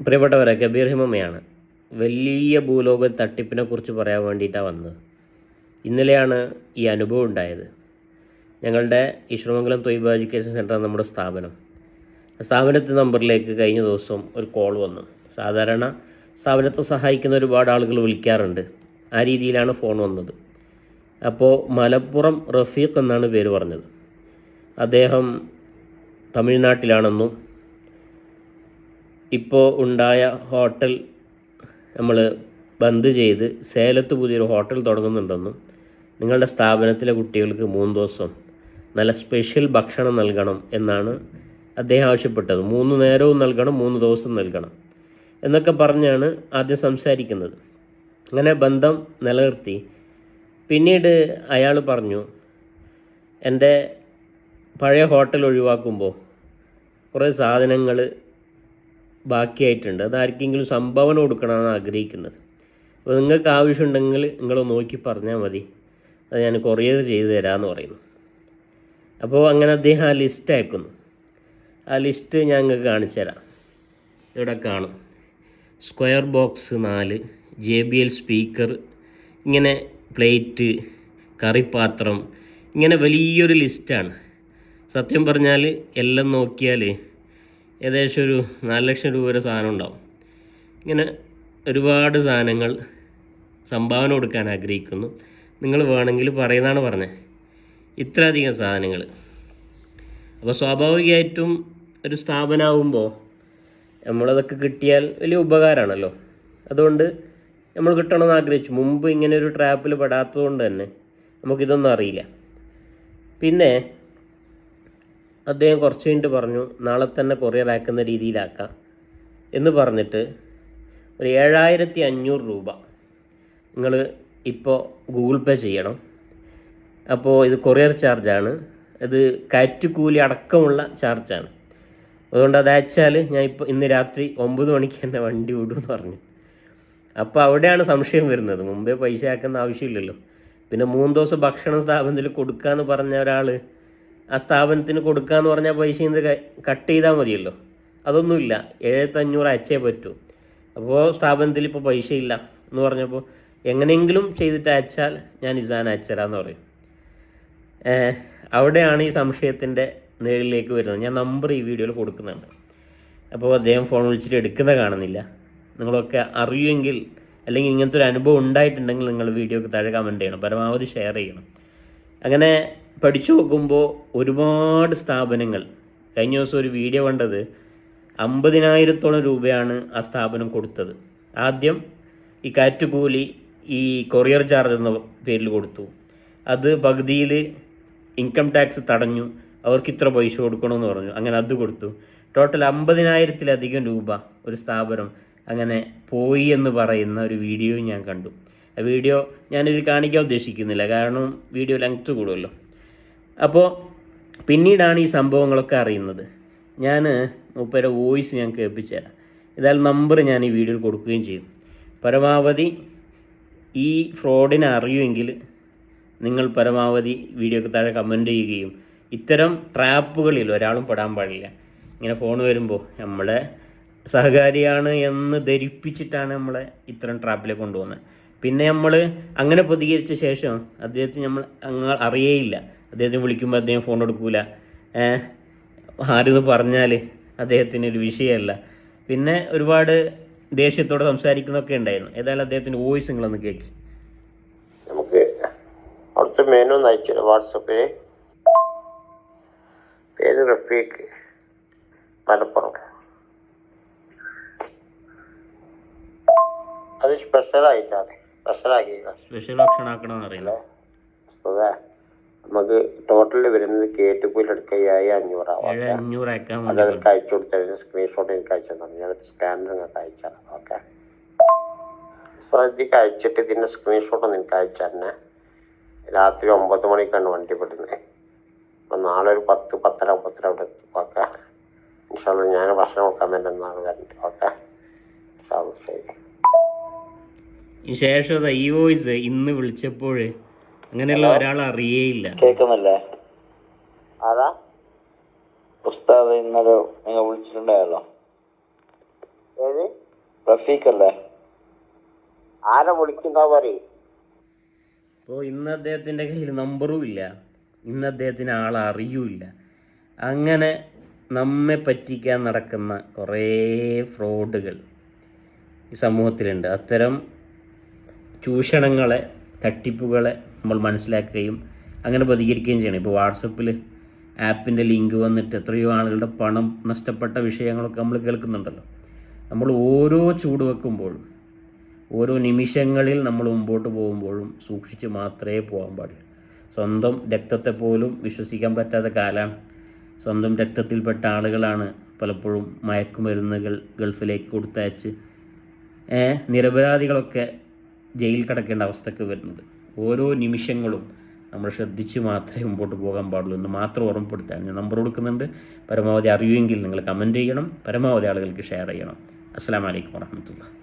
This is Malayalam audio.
പ്രിയപ്പെട്ടവരെ കബീർ ഹിമമയാണ് വലിയ ഭൂലോക തട്ടിപ്പിനെ കുറിച്ച് പറയാൻ വേണ്ടിയിട്ടാണ് വന്നത്. ഇന്നലെയാണ് ഈ അനുഭവം ഉണ്ടായത്. ഞങ്ങളുടെ ഈശ്വരമംഗലം തൊയ്ബ എഡ്യൂക്കേഷൻ സെന്റർ നമ്മുടെ സ്ഥാപനം. സ്ഥാപനത്തെ നമ്പറിലേക്ക് കഴിഞ്ഞ ദിവസം ഒരു കോൾ വന്നു. സാധാരണ സ്ഥാപനത്തെ സഹായിക്കുന്ന ഒരുപാട് ആളുകൾ വിളിക്കാറുണ്ട്. ആ രീതിയിലാണ് ഫോൺ വന്നത്. അപ്പോൾ മലപ്പുറം റഫീഖ് എന്നാണ് പേര് പറഞ്ഞത്. അദ്ദേഹം തമിഴ്നാട്ടിലാണെന്നും ഇപ്പോൾ ഉണ്ടായ ഹോട്ടൽ നമ്മൾ ബന്ദ് ചെയ്ത് സേലത്ത് പുതിയൊരു ഹോട്ടൽ തുടങ്ങുന്നുണ്ടെന്നും നിങ്ങളുടെ സ്ഥാപനത്തിലെ കുട്ടികൾക്ക് മൂന്ന് ദിവസം നല്ല സ്പെഷ്യൽ ഭക്ഷണം നൽകണം എന്നാണ് അദ്ദേഹം ആവശ്യപ്പെട്ടത്. മൂന്ന് നേരവും നൽകണം മൂന്ന് ദിവസം നൽകണം എന്നൊക്കെ പറഞ്ഞാണ് ആദ്യം സംസാരിക്കുന്നത്. അങ്ങനെ ബന്ധം നിലനിർത്തി. പിന്നീട് അയാൾ പറഞ്ഞു എന്റെ പഴയ ഹോട്ടൽ ഒഴിവാക്കുമ്പോൾ കുറേ സാധനങ്ങൾ ബാക്കിയായിട്ടുണ്ട്. അത് ആർക്കെങ്കിലും സംഭാവന കൊടുക്കണമെന്ന് ആഗ്രഹിക്കുന്നത്. അപ്പോൾ നിങ്ങൾക്ക് ആവശ്യമുണ്ടെങ്കിൽ നിങ്ങൾ നോക്കി പറഞ്ഞാൽ മതി. അത് ഞാൻ കൊറിയർ ചെയ്തു തരാമെന്ന് പറയുന്നു. അപ്പോൾ അങ്ങനെ അദ്ദേഹം ആ ലിസ്റ്റ് അയക്കുന്നു. ആ ലിസ്റ്റ് ഞാൻ നിങ്ങൾക്ക് കാണിച്ചു തരാം. ഇവിടെ കാണും. സ്ക്വയർ ബോക്സ് നാല് ജെ ബി എൽ സ്പീക്കർ ഇങ്ങനെ പ്ലേറ്റ് കറിപ്പാത്രം ഇങ്ങനെ വലിയൊരു ലിസ്റ്റാണ്. സത്യം പറഞ്ഞാൽ എല്ലാം നോക്കിയാൽ ഏകദേശം ഒരു നാല് ലക്ഷം രൂപ വരെ സാധനം ഉണ്ടാവും. ഇങ്ങനെ ഒരുപാട് സാധനങ്ങൾ സംഭാവന കൊടുക്കാൻ ആഗ്രഹിക്കുന്നു. നിങ്ങൾ വേണമെങ്കിൽ പറയുന്നതാണ് പറഞ്ഞത് ഇത്രയധികം സാധനങ്ങൾ. അപ്പോൾ സ്വാഭാവികമായിട്ടും ഒരു സ്ഥാപനമാകുമ്പോൾ നമ്മളതൊക്കെ കിട്ടിയാൽ വലിയ ഉപകാരമാണല്ലോ. അതുകൊണ്ട് നമ്മൾ കിട്ടണമെന്ന് ആഗ്രഹിച്ചു. മുമ്പ് ഇങ്ങനെ ഒരു ട്രാപ്പിൽ പെടാത്തതുകൊണ്ട് തന്നെ നമുക്കിതൊന്നും അറിയില്ല. പിന്നെ അദ്ദേഹം കുറച്ച് കഴിഞ്ഞിട്ട് പറഞ്ഞു നാളെ തന്നെ കൊറിയർ അയക്കുന്ന രീതിയിലാക്കാം. എന്ന് പറഞ്ഞിട്ട് ഒരു ഏഴായിരത്തി അഞ്ഞൂറ് രൂപ നിങ്ങൾ ഇപ്പോൾ ഗൂഗിൾ പേ ചെയ്യണം. അപ്പോൾ ഇത് കൊറിയർ ചാർജാണ് ഇത് കയറ്റുകൂലി അടക്കമുള്ള ചാർജാണ് അതുകൊണ്ട് അത് അയച്ചാൽ ഞാൻ ഇപ്പോൾ ഇന്ന് രാത്രി ഒമ്പത് മണിക്ക് തന്നെ വണ്ടി വിടും എന്ന് പറഞ്ഞു. അപ്പോൾ അവിടെയാണ് സംശയം വരുന്നത്. മുമ്പേ പൈസ ആക്കുന്ന ആവശ്യമില്ലല്ലോ. പിന്നെ മൂന്ന് ദിവസം ഭക്ഷണം സ്ഥാപനത്തിൽ കൊടുക്കാന്ന് പറഞ്ഞ ഒരാൾ ആ സ്ഥാപനത്തിന് കൊടുക്കാന്ന് പറഞ്ഞാൽ പൈസ ഇത് കട്ട് ചെയ്താൽ മതിയല്ലോ. അതൊന്നുമില്ല. ഏഴത്തഞ്ഞൂറ് അയച്ചേ പറ്റൂ. അപ്പോൾ സ്ഥാപനത്തിൽ ഇപ്പോൾ പൈസ ഇല്ല എന്ന് പറഞ്ഞപ്പോൾ എങ്ങനെയെങ്കിലും ചെയ്തിട്ട് അയച്ചാൽ ഞാൻ ഇസാൻ അയച്ചരാന്ന് പറയും. അവിടെയാണ് ഈ സംശയത്തിന്റെ നേരിലേക്ക് വരുന്നത്. ഞാൻ നമ്പർ ഈ വീഡിയോയിൽ കൊടുക്കുന്നുണ്ട്. അപ്പോൾ അദ്ദേഹം ഫോൺ വിളിച്ചിട്ട് എടുക്കുന്ന കാണുന്നില്ല. നിങ്ങളൊക്കെ അറിയുമെങ്കിൽ അല്ലെങ്കിൽ ഇങ്ങനത്തെ ഒരു അനുഭവം ഉണ്ടായിട്ടുണ്ടെങ്കിൽ നിങ്ങൾ വീഡിയോക്ക് താഴെ കമന്റ് ചെയ്യണം. പരമാവധി ഷെയർ ചെയ്യണം. അങ്ങനെ പഠിച്ചു നോക്കുമ്പോൾ ഒരുപാട് സ്ഥാപനങ്ങൾ. കഴിഞ്ഞ ദിവസം ഒരു വീഡിയോ കണ്ടത് അമ്പതിനായിരത്തോളം രൂപയാണ് ആ സ്ഥാപനം കൊടുത്തത്. ആദ്യം ഈ കാറ്റുകൂലി ഈ കൊറിയർ ചാർജ് എന്ന പേരിൽ കൊടുത്തു. അത് പകുതിയിൽ ഇൻകം ടാക്സ് തടഞ്ഞു. അവർക്ക് ഇത്ര പൈസ കൊടുക്കണമെന്ന് പറഞ്ഞു. അങ്ങനെ അത് കൊടുത്തു. ടോട്ടൽ അമ്പതിനായിരത്തിലധികം രൂപ ഒരു സ്ഥാപനം അങ്ങനെ പോയി എന്ന് പറയുന്ന ഒരു വീഡിയോ ഞാൻ കണ്ടു. ആ വീഡിയോ ഞാനിതിൽ കാണിക്കാൻ ഉദ്ദേശിക്കുന്നില്ല. കാരണം വീഡിയോ ലെങ്ത് കൂടുമല്ലോ. അപ്പോൾ പിന്നീടാണ് ഈ സംഭവങ്ങളൊക്കെ അറിയുന്നത്. ഞാൻ മൂപ്പരെ വോയിസ് ഞാൻ കേൾപ്പിച്ചു തരാം നമ്പർ ഞാൻ ഈ വീഡിയോയിൽ കൊടുക്കുകയും ചെയ്യും. പരമാവധി ഈ ഫ്രോഡിനെ അറിയുമെങ്കിൽ നിങ്ങൾ പരമാവധി വീഡിയോക്ക് താഴെ കമന്റ് ചെയ്യുകയും ഇത്തരം ട്രാപ്പുകളിൽ ഒരാളും പെടാൻ പാടില്ല. ഇങ്ങനെ ഫോൺ വരുമ്പോൾ നമ്മളെ സഹകാരിയാണ് എന്ന് ധരിപ്പിച്ചിട്ടാണ് നമ്മളെ ഇത്തരം ട്രാപ്പിലേക്ക് കൊണ്ടുപോകുന്നത്. പിന്നെ നമ്മൾ അങ്ങനെ പ്രതികരിച്ച ശേഷം അദ്ദേഹത്തിന് നമ്മൾ അങ്ങ് അറിയേയില്ല. അദ്ദേഹത്തിന് വിളിക്കുമ്പോൾ അദ്ദേഹം ഫോൺ എടുക്കൂല. ആരെന്ന് പറഞ്ഞാൽ അദ്ദേഹത്തിന് ഒരു വിഷയമല്ല പിന്നെ ഒരുപാട് ദേഷ്യത്തോടെ സംസാരിക്കുന്നൊക്കെ ഉണ്ടായിരുന്നു. ഏതായാലും അദ്ദേഹത്തിന്റെ വോയിസ് നിങ്ങളൊന്ന് കേൾക്കി നമുക്ക് അവിടുത്തെ മെനു ഒന്ന് അയച്ചു വാട്സപ്പിൽ പേര് റഫീഖ് മലപ്പുറം. അത് സ്പെഷ്യൽ ആയിട്ടാണ്. സ്പെഷ്യൽ ഓപ്ഷൻ ആക്കണമെന്ന് അറിയില്ല. നമുക്ക് ടോട്ടൽ വരുന്നത് കേട്ടുകൂലി എടുക്കുകയായി അഞ്ഞൂറാവും അത് അവർക്ക് അയച്ചു കൊടുത്തതിന് സ്ക്രീൻഷോട്ട് എനിക്ക് അയച്ചു തന്നെ. ഞാൻ സ്കാനർ നിങ്ങൾക്ക് അയച്ചാൽ ഓക്കെ. സോ ഇതിക്ക് അയച്ചിട്ട് ഇതിന്റെ സ്ക്രീൻഷോട്ട് ഒന്ന് എനിക്ക് അയച്ചു തന്നെ രാത്രി ഒമ്പത് മണിക്കാണ് വണ്ടി വിടുന്നത്. അപ്പൊ നാളെ ഒരു പത്ത് പത്തര ഒമ്പത്തര അവിടെ എത്തും. ഓക്കെ. ഇൻഷാല്ല ഞാൻ ഭക്ഷണം വെക്കാൻ വേണ്ടി നാളെ വരണ്ട് ഓക്കെ. ശരി. ഈ ശേഷം ഈ വോയിസ് ഇന്ന് വിളിച്ചപ്പോൾ അങ്ങനെയുള്ള ഒരാൾ അറിയേയില്ല. കേൾക്കുന്നില്ലേ? ആരാ? ഉസ്താദ് ഇന്നലെ നിങ്ങൾ വിളിച്ചിട്ടുണ്ടായല്ലോ. ഏത്? റഫീഖ് അല്ലേ? ആരെ വിളിക്കുന്ന പറയും. ഇപ്പോൾ ഇന്ന് അദ്ദേഹത്തിന്റെ കയ്യിൽ നമ്പറും ഇല്ല. ഇന്ന് അദ്ദേഹത്തിന് ആളെ അറിയൂല്ല അങ്ങനെ നമ്മെ പറ്റിക്കാൻ നടക്കുന്ന കുറേ ഫ്രോഡുകൾ ഈ സമൂഹത്തിലുണ്ട്. അത്തരം ചൂഷണങ്ങളെ തട്ടിപ്പുകളെ നമ്മൾ മനസ്സിലാക്കുകയും അങ്ങനെ പ്രതികരിക്കുകയും ചെയ്യണം. ഇപ്പോൾ വാട്സപ്പിൽ ആപ്പിന്റെ ലിങ്ക് വന്നിട്ട് എത്രയോ ആളുകളുടെ പണം നഷ്ടപ്പെട്ട വിഷയങ്ങളൊക്കെ നമ്മൾ കേൾക്കുന്നുണ്ടല്ലോ. നമ്മൾ ഓരോ ചൂട് വെക്കുമ്പോഴും ഓരോ നിമിഷങ്ങളിൽ നമ്മൾ മുമ്പോട്ട് പോകുമ്പോഴും സൂക്ഷിച്ച് മാത്രമേ പോകാൻ പാടുള്ളൂ സ്വന്തം രക്തത്തെ പോലും വിശ്വസിക്കാൻ പറ്റാത്ത കാലമാണ്. സ്വന്തം രക്തത്തിൽപ്പെട്ട ആളുകളാണ് പലപ്പോഴും മയക്കുമരുന്നുകൾ ഗൾഫിലേക്ക് കൊടുത്തയച്ച് നിരപരാധികളൊക്കെ ജയിലിൽ കിടക്കേണ്ട അവസ്ഥയ്ക്ക് വരുന്നത്. ഓരോ നിമിഷങ്ങളും നമ്മൾ ശ്രദ്ധിച്ച് മാത്രമേ മുമ്പോട്ട് പോകാൻ പാടുള്ളൂ എന്ന് മാത്രം ഓർമ്മപ്പെടുത്താൻ ഞാൻ നമ്പർ കൊടുക്കുന്നുണ്ട്. പരമാവധി അറിയുമെങ്കിൽ നിങ്ങൾ കമന്റ് ചെയ്യണം. പരമാവധി ആളുകൾക്ക് ഷെയർ ചെയ്യണം. അസ്സാം വലൈക്കും വാഹമത്തുള്ള